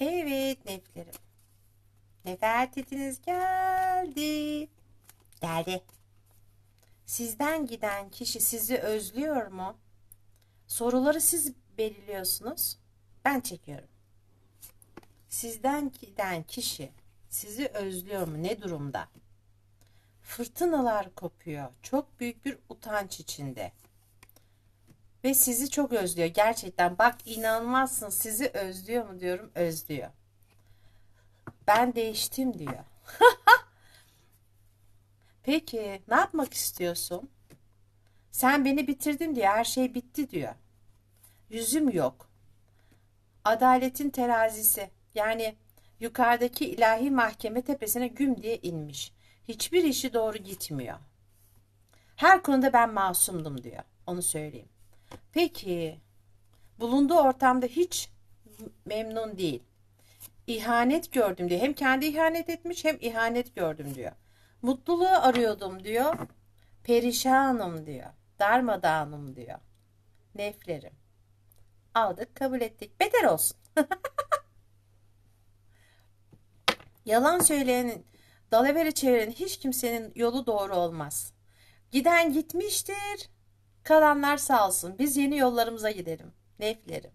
Evet neflerim. Nefertitiniz geldi. Geldi. Sizden giden kişi sizi özlüyor mu? Soruları siz belirliyorsunuz. Ben çekiyorum. Sizden giden kişi sizi özlüyor mu? Ne durumda? Fırtınalar kopuyor. Çok büyük bir utanç içinde. Ve sizi çok özlüyor. Gerçekten bak inanmazsın sizi özlüyor mu diyorum. Özlüyor. Ben değiştim diyor. Peki ne yapmak istiyorsun? Sen beni bitirdin diyor. Her şey bitti diyor. Yüzüm yok. Adaletin terazisi. Yani yukarıdaki ilahi mahkeme tepesine güm diye inmiş. Hiçbir işi doğru gitmiyor. Her konuda ben masumdum diyor. Onu söyleyeyim. Peki bulunduğu ortamda hiç memnun değil. İhanet gördüm diyor. Hem kendi ihanet etmiş hem ihanet gördüm diyor. Mutluluğu arıyordum diyor. Perişanım diyor. Darmadağınım diyor. Neflerim. Aldık kabul ettik. Beter olsun. Yalan söyleyenin, dalavere çevirenin hiç kimsenin yolu doğru olmaz. Giden gitmiştir. Kalanlar sağ olsun. Biz yeni yollarımıza gidelim. Neflerim.